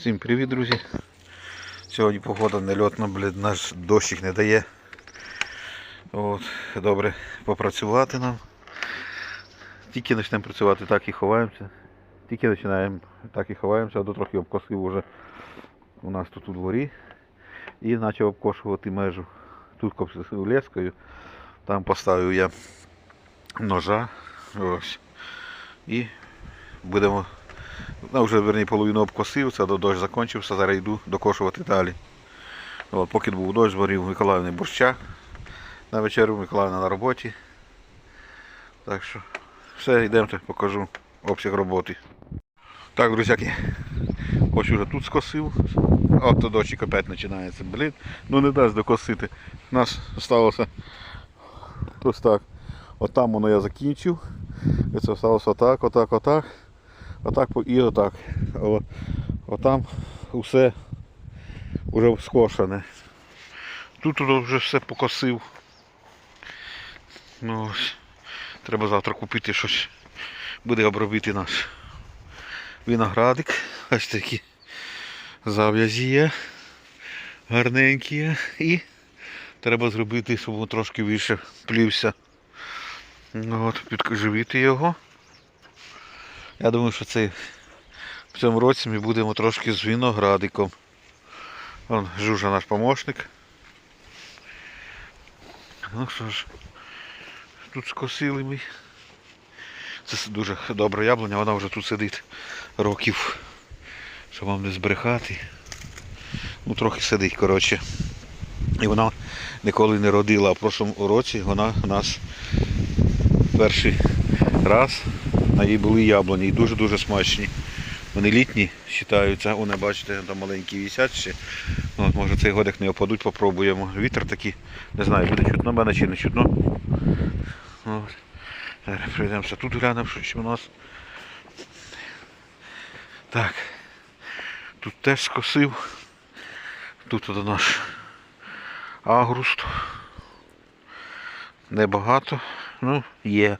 Всім привіт, друзі. Сьогодні погода нельотна, блядь, наш дощик не дає. От, добре попрацювати нам. Тільки почнемо працювати, так і ховаємося. Тільки починаємо, так і ховаємося, а до трохи обкосив уже у нас тут у дворі. І почав обкошувати межу. Тут копсив лескою, там поставив я ножа. Ось. І будемо Ну, вже верні половину обкосив, це до дощ закінчився, зараз йду докошувати далі. От, поки був дощ, зварив Миколаївни борща на вечерю, Миколаївна на роботі. Так що все, йдемте, покажу обсяг роботи. Так, друзяки, ось уже тут скосив. От то дощик опять починається. Блін, ну не дасть докосити. У нас залишилося ось так. От там воно я закінчив. І це залишилося отак, отак, отак. Отак і отак. О, отам усе вже скошене. Тут вже все покосив. Ну, ось. Треба завтра купити щось. Буде обробити наш виноградик. Ось такі зав'язі є. Гарненькі є. І треба зробити, щоб він трошки більше плівся. Ну, От, підживити його. Я думаю, що це в цьому році ми будемо трошки з виноградиком. Вон Жужа наш помощник. Ну що ж, тут скосили ми. Це дуже добра яблуня, вона вже тут сидить років, щоб вам не збрехати. Ну трохи сидить, коротше. І вона ніколи не родила, а в прошлому році вона у нас перший раз на їй були яблуні і дуже-дуже смачні. Вони літні вважаються, вони бачите, там маленькі висять ще. Ну, От, може цей годик не опадуть, попробуємо. Вітер такий, не знаю, буде чутно мене чи не чутно. От. Зараз пройдемося тут глянемо, що у нас. Так. Тут теж скосив. Тут от наш агруст. Небагато, ну є.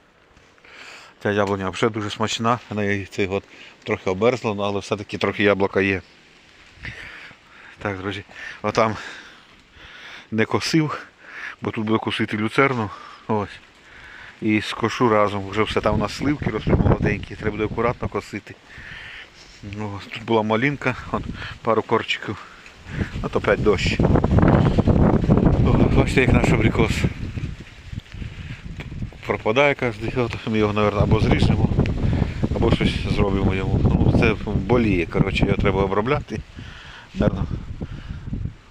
Ця яблуня взагалі дуже смачна, вона їй цей год трохи оберзла, ну, але все-таки трохи яблука є. Так, друзі, отам не косив, бо тут буду косити люцерну. Ось. І скошу разом. Вже все там у нас сливки ростуть молоденькі, треба буде акуратно косити. Ну, ось тут була малинка, от, пару корчиків. От опять дощ. О, бачите, як наш абрикос пропадає кожен ми його, мабуть, або зріжемо, або щось зробимо йому. Ну, це боліє, коротше, його треба обробляти. Наверно,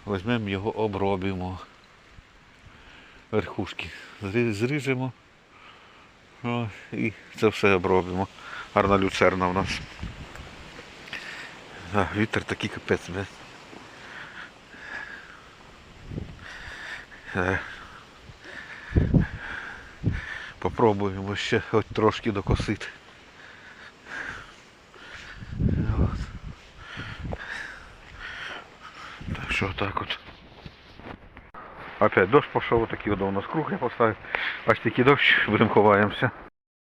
візьмемо його, обробимо. Верхушки зріжемо. О, і це все обробимо. Гарна люцерна в нас. А, вітер такий капець. Попробуємо ще хоч трошки докосити. От. Так що так от. Опять дощ пішов, такий от у нас круг я поставив. Аж такий дощ, будемо ховаємося.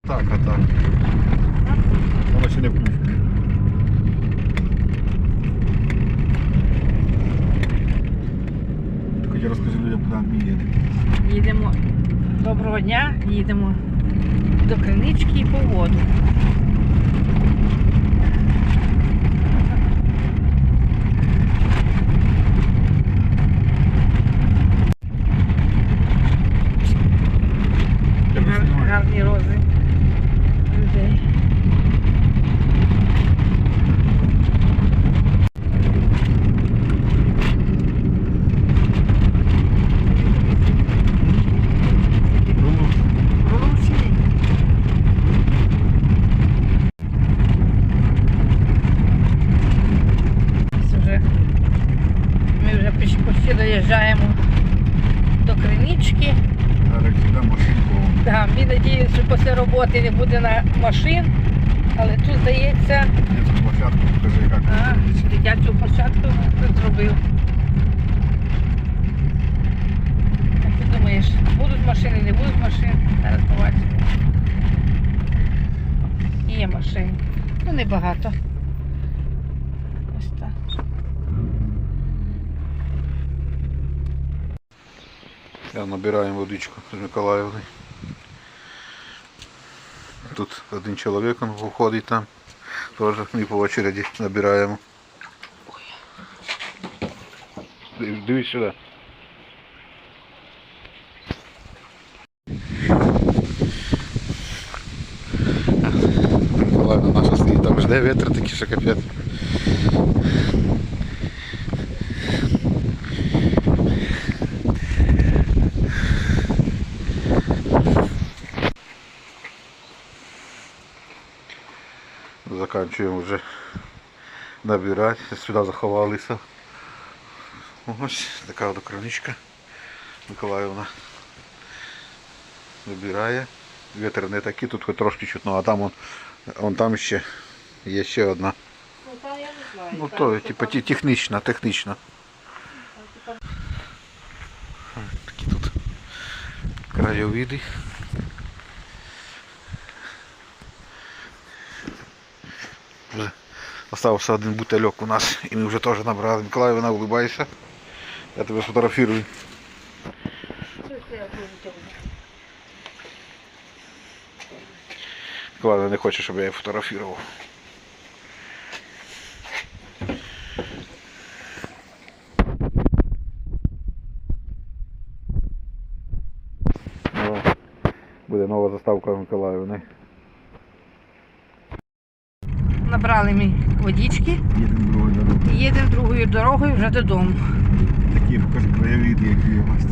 Так, а так. Воно ще не включено. Хоч розкажи людям, куди ми їдемо. Їдемо доброго дня, їдемо до кринички по воду. Гар- Гарні рози людей. Руші. Ось Вже, ми вже піш- почти доїжджаємо до кринички. Зараз сюди машинку. Да, ми надіємося, що після роботи не буде на машин, але тут здається, Я цю площадку покажи, як а, дитячу площадку тут зробив. Як ти думаєш, будуть машини, не будуть машин? Зараз побачимо. Є машини. Ну небагато. Ось Так. Я набираємо водичку з Миколаївни. Тут один чоловік он виходить там. Теж ми по очереді набираємо. Дивись сюди. Миколаївна наша жде вітер такий, що капець. Заканчуємо вже набирати. Сюди заховалися. Ось така от краничка. Миколаївна набирає. Вітер не такий, тут хоч трошки чутно, а там он, он там ще є ще одна. Ну, та я не знаю. Ну то, типу, ті- технічна, технічна. Такі тут краєвиди. Вже Остався один бутильок у нас і ми вже теж набрали. Миколаївна, улыбайся. Я тебе сфотографірую. Миколаївна не хоче, щоб я її фотографував. Нова заставка Миколаївни. Набрали ми водички Їдемо другою дорогою. і їдемо другою дорогою вже додому. Такі краєвиди, які у нас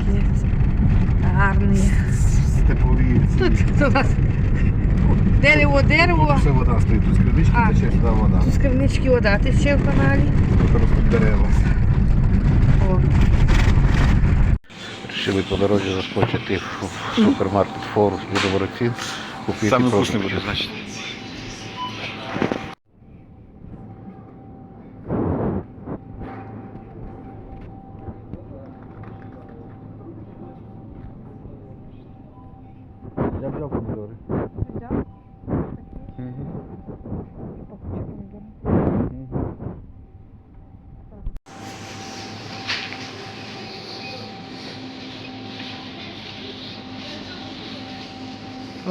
Гарний. степові. Тут у нас дерево, дерево. Все вода стоїть, тут з кринички А. тече сюди вода. З кривнички вода тече в каналі. Тут ростуть дерева. О, Решили по дорозі заскочити в супермаркет Форус Будоворотін. Купити Саме вкусний буде, будет,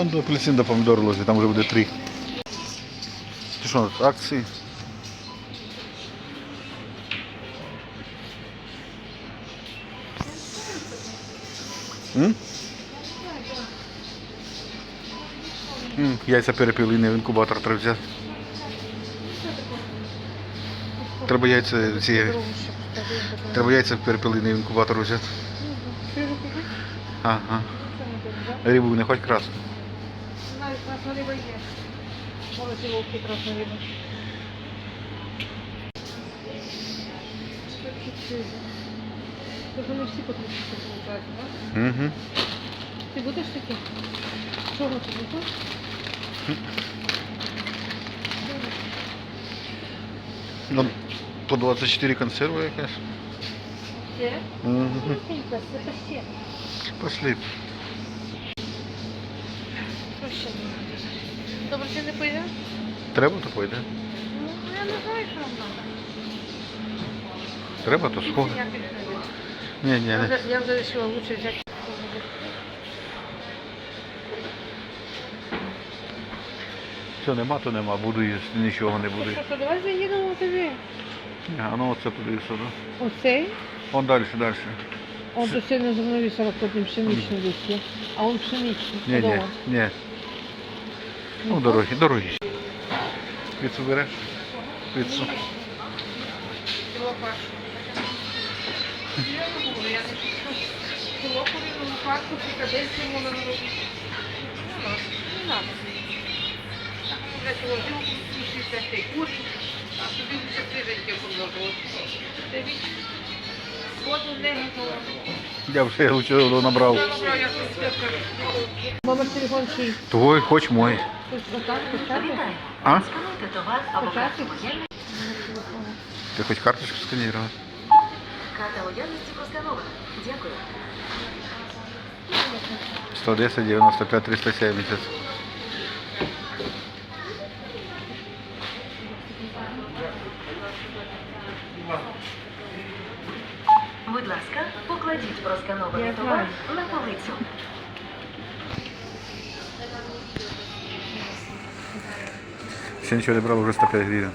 Вон до апельсин до помідор лозі, там вже буде три. Ти що, акції? М? М, Яйця перепілині в інкубатор треба взяти. Треба яйця ці. Треба яйця перепілині в інкубатор взяти. Ага. Рибу не хоч красну. Красна риба є. Може, ці вовки красна риба. Тож вони всі по 30 виходять, так? Угу. Ти будеш таке? Чого ти будеш? Ну, по 24 консерва якась. Все? Угу. Пошли. Що ще? Добре, ти не поїдеш? Треба, то пойде. Ну, я не знаю, що нам треба. Треба, то сходи. Піду. Ні, ні, Я вже, вирішила лучше взяти. Все, нема, то нема. Буду їсти, нічого не буде. Що, то давай заїдемо туди. Ні, А ну оце туди сюди. Оцей? Вон далі, далі. Он то сильно занавісила потім пшеничний десь є. А он пшеничний. Ні, ні, ні. Ну, дорогі, дорогі. Піцу береш? Піцу. Курку, а тобі помножувати. Ти від воду не готова. Я вже лучше набрав. Номер телефон чий? Твой, хоч мой. А? Ти хоч карточку сканірував? Карта лояльності просканована. Дякую. 110, 95, 370. Я товар на полицю. Ще нічого не брав, вже 105 гривень.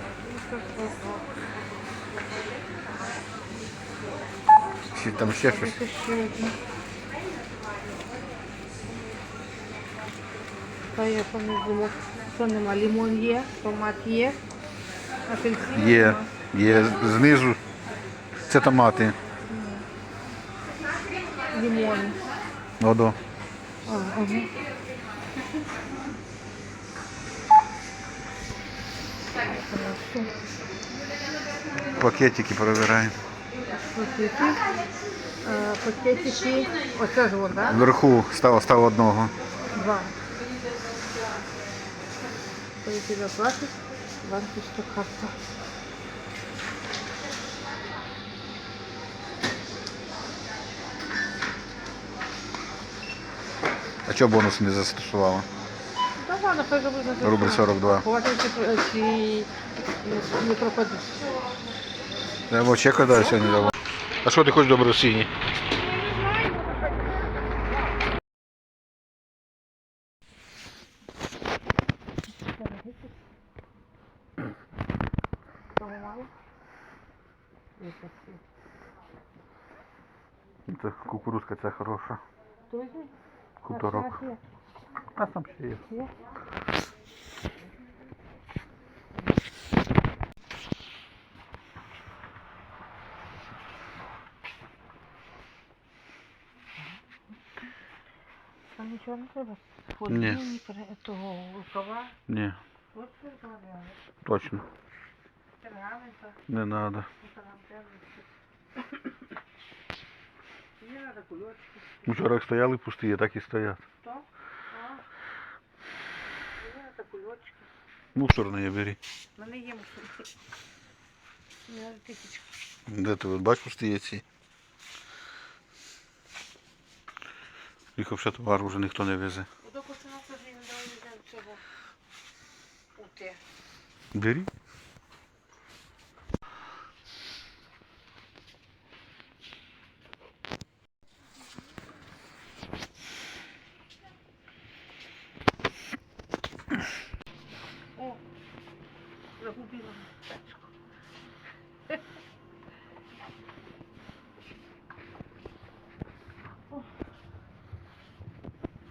Чи там ще щось? Та я не. Що нема? Лимон є, томат є, апельсин Є, є знизу. Це томати. Одо. А, ага. Пакетики перевіряємо. Пакети. А, пакетики. Оце ж вода. Вверху став, став одного. Два. Коли ти заплатиш, банківська карта. чого бонуси не застосувала? Та ладно, хай же буде. Рубль 42. Хватить, чи, чи не пропадуть. Я бо чека далі сьогодні давав. А що ти хочеш до Росії? Це кукурузка ця хороша. То візьми. Хуторок. Є. А там ще є. А нічого не треба? Ні. Фольги, того рукава. Ні, От точно. Пергамента. Не треба. Треба кульочки. Вчора стояли пусті, так і стоять. Що? А? Треба кульочки. Мусорне бери. У мене є тисячка. Де ти бачиш пусті ці? Їх взагалі товар вже ніхто не везе. Не дали цього. Бери.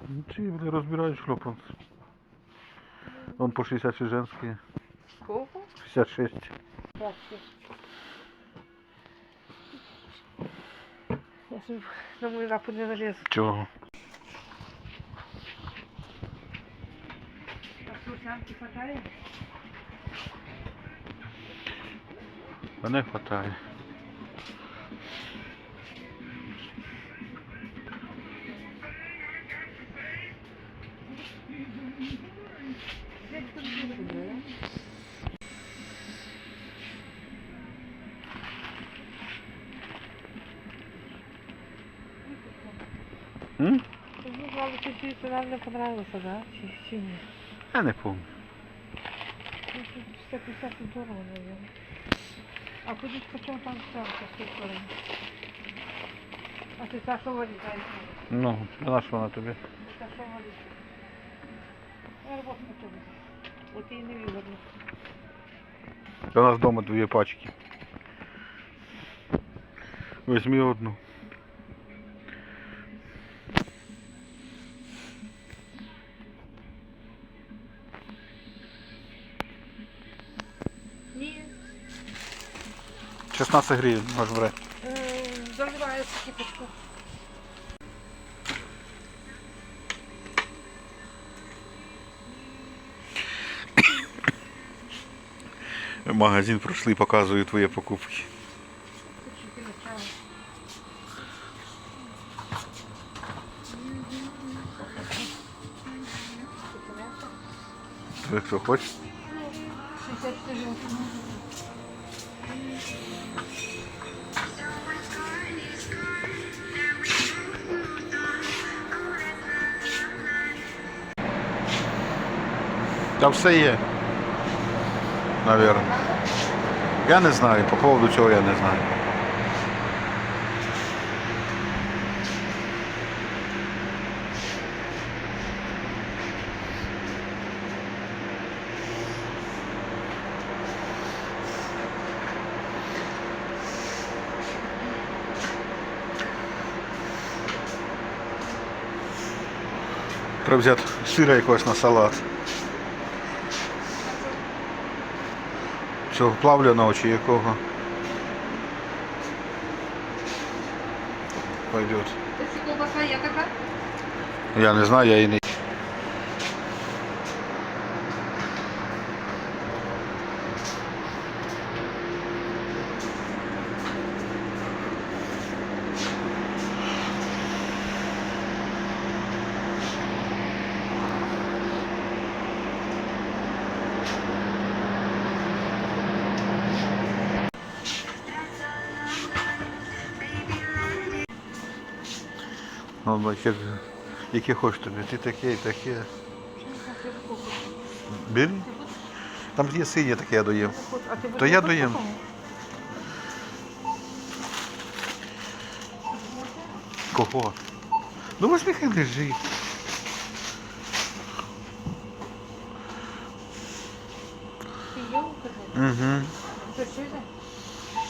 Ну ці бля, розбирають шльопанці. Вон по 66 женські. Сколько? 66. Так, все. Я собі на мою лапу не залезу. Чого? А главное, чуть-чуть нам не понравился, да? Чи, чи нет? Я не помню. Ну, тут 150 дорого, наверное. А куда почем там ставка с той стороны? А ты Саша валит, а это? Ну, а на що вона тобі? Саша валит. Я работу на тобі. От і не виводно. У нас вдома дві пачки. Візьми одну. 16 гривень, бре. е, заливається кипячку. Магазин пройшли, показую твої покупки. Ти хочеш? 64 Та все є. Наверно. Я не знаю, по поводу цього я не знаю. Треба взяти сира на салат. Цього плавленого чи якого. Пойдет. Я не знаю, я її не. Ну, бачиш, яке хочеш тобі, ти таке і таке. Бери. Там є синє таке я доїм. То я доїм. Кого? Ну возьми хай лежить. Угу.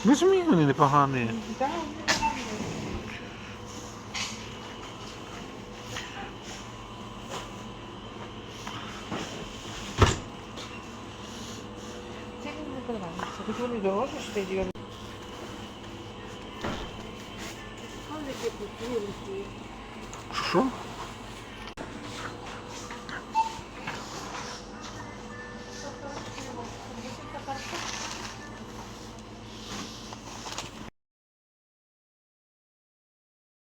Візьми, вони непогані. Так, Це мені не подобається. Хоч вони дорожчі, що ти його. Що?